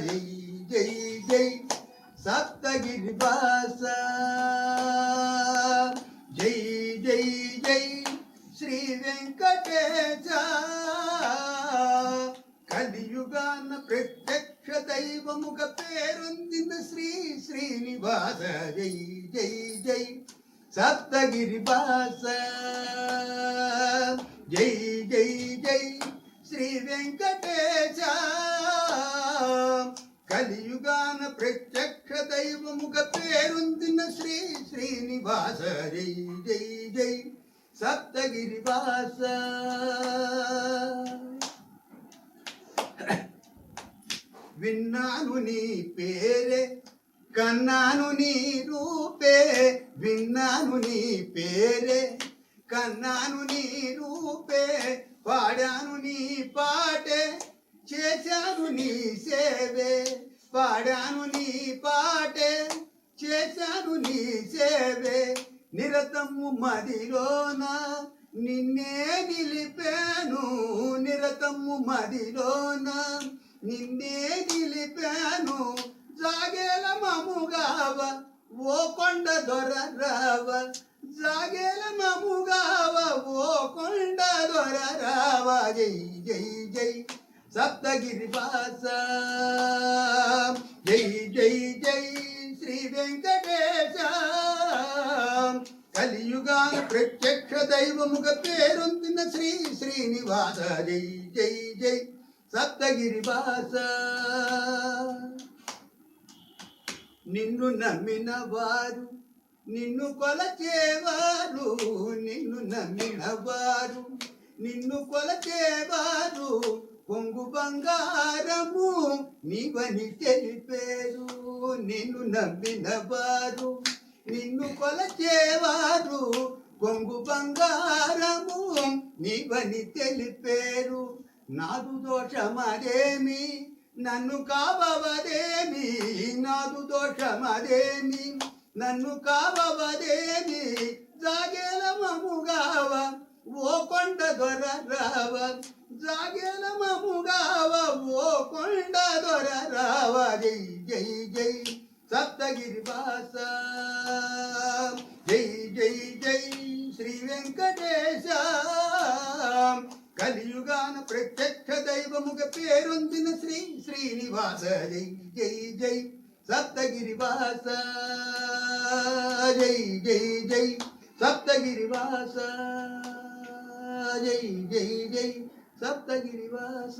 జై జై జై సప్తగిరి వాస జై జై జై శ్రీ వెంకటేశ కలియుగాన ప్రత్యక్ష దైవముగ పేరొందిన శ్రీ శ్రీనివాస జై జై జై సప్తగిరి వాస జై జై జై శ్రీ వెంకటేశ. కలియుగాన ప్రత్యక్ష దైవముగ పేరుందిన శ్రీ శ్రీనివాస. జై జై జై. సప్తగిరివాస. విన్నాను నీ పేరే కన్నాను నీ రూపే. విన్నాను నీ పేరే కన్నాను నీ రూపే. నీ పాటే చేశాను నీ సేవే. పాడాను నీ పాటే చేశాను నీ సేవే. నిరతము మదిలోన నిన్నే నిలిపాను. నిరతము మదిలోన నిన్నే నిలిపాను. జాగేల మముగావ ఓ కొండ దొర రావ. జాగేల మముగావ ఓ జై జై జై సప్తగిరి వాస జై జై జై శ్రీ వెంకటేశ. కలియుగాన ప్రత్యక్ష దైవముగ పేరొందిన శ్రీ శ్రీనివాస. జై జై జై సప్తగిరి వాస నిన్ను నమ్మిన వారు నిన్ను కొలచేవారు నిన్ను నమ్మిన వారు. నిన్ను కొలచేవారు పొంగు బంగారము నీవని తెలిపేరు నిన్ను నమ్మిన వారు నిన్ను కొలచేవారు పొంగు బంగారము నీవని తెలిపేరు నాదు దోషమదేమి? నన్ను కావవదేమి? నాదు దోషమదేమి? నన్ను కావవదేమి జాగేల మముగావ ఓ కొండ దొర రావ జాగేల మముగావ ఓ కొండ దొర రావ జై జై జై సప్తగిరి వాస జై జై జై శ్రీ వెంకటేశ కలియుగాన ప్రత్యక్ష దైవముగ పేరొందిన శ్రీ శ్రీనివాస జై జై జై సప్తగిరి వాస జై జై జై సప్తగిరి जय जय जय सप्तगिरिवास